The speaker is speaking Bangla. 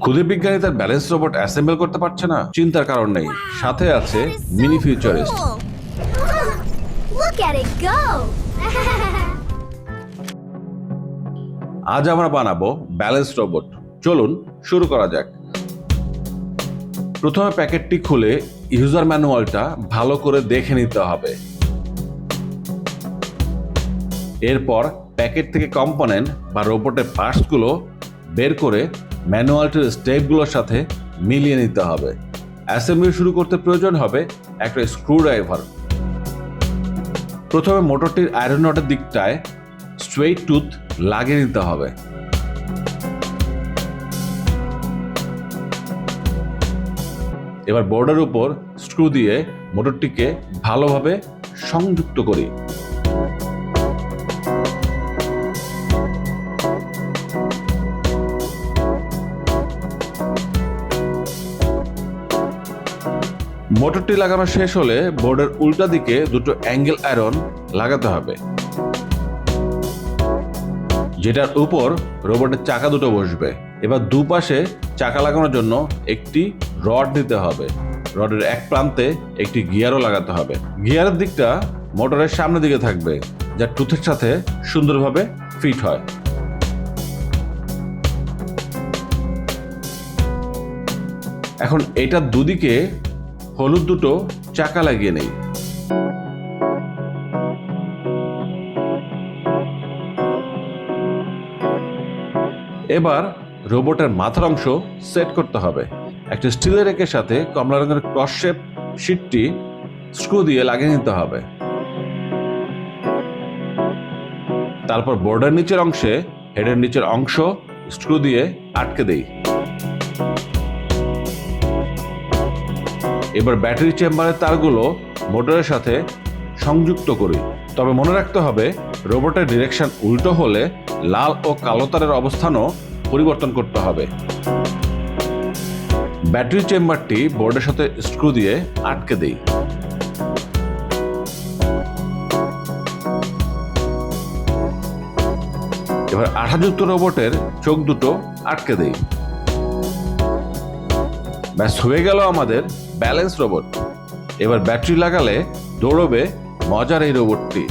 ক্ষুদে বিজ্ঞানী তার ব্যালেন্স রোবট অ্যাসেম্বল করতে পারছে না। চিন্তার কারণ নেই। সাথে আছে মিনি ফিউচারিস্ট! আজ আমরা বানাবো ব্যালেন্স রোবট চলুন শুরু করা যাক। প্রথমে প্যাকেটটি খুলে ইউজার ম্যানুয়ালটা ভালো করে দেখে নিতে হবে। এরপর প্যাকেট থেকে কম্পোনেন্ট বা রোবটের পার্টসগুলো বের করে ম্যানুয়ালটির স্টেপগুলোর সাথে মিলিয়ে নিতে হবে। অ্যাসেম্বলি শুরু করতে প্রয়োজন হবে একটা স্ক্রু ড্রাইভার প্রথমে মোটরটির আয়রন নটের দিকটায় স্ট্রেইট টুথ লাগিয়ে নিতে হবে। এবার বোর্ডের উপর স্ক্রু দিয়ে মোটরটিকে ভালোভাবে সংযুক্ত করি। মোটরটি লাগানো শেষ হলে বোর্ডের উল্টা দিকে দুটো অ্যাঙ্গেল আয়রন লাগাতে হবে। যেটার উপর রোবটের চাকা দুটো বসবে। এবার দুপাশে চাকা লাগানোর জন্য একটি রড নিতে হবে। রডের এক প্রান্তে একটি গিয়ারও লাগাতে হবে। গিয়ারের দিকটা মোটরের সামনের দিকে থাকবে, যা টুথের সাথে সুন্দরভাবে ফিট হয়। এখন এটার দুদিকে হলুদ দুটো চাকা লাগিয়ে নেই। এবার রোবটের মাথার অংশ সেট করতে হবে। একটা স্টিলের রেকের সাথে কমলা রঙের ক্রস শেপ শিটটি স্ক্রু দিয়ে লাগিয়ে নিতে হবে। তারপর বোর্ডের নিচের অংশে হেডের নিচের অংশ স্ক্রু দিয়ে আটকে দেই। এবার ব্যাটারি চেম্বারের তারগুলো মোটরের সাথে সংযুক্ত করি। তবে মনে রাখতে হবে, রোবটের ডিরেকশন উল্টো হলে লাল ও কালো তারের অবস্থানও পরিবর্তন করতে হবে। ব্যাটারি চেম্বারটি বোর্ডের সাথে স্ক্রু দিয়ে আটকে দেই। এবার আঠাযুক্ত রোবটের চোখ দুটো আটকে দেই। ব্যাস হয়ে গেল আমাদের ব্যালেন্স রোবট এবার ব্যাটারি লাগালে দৌড়বে মজার এই রোবটটি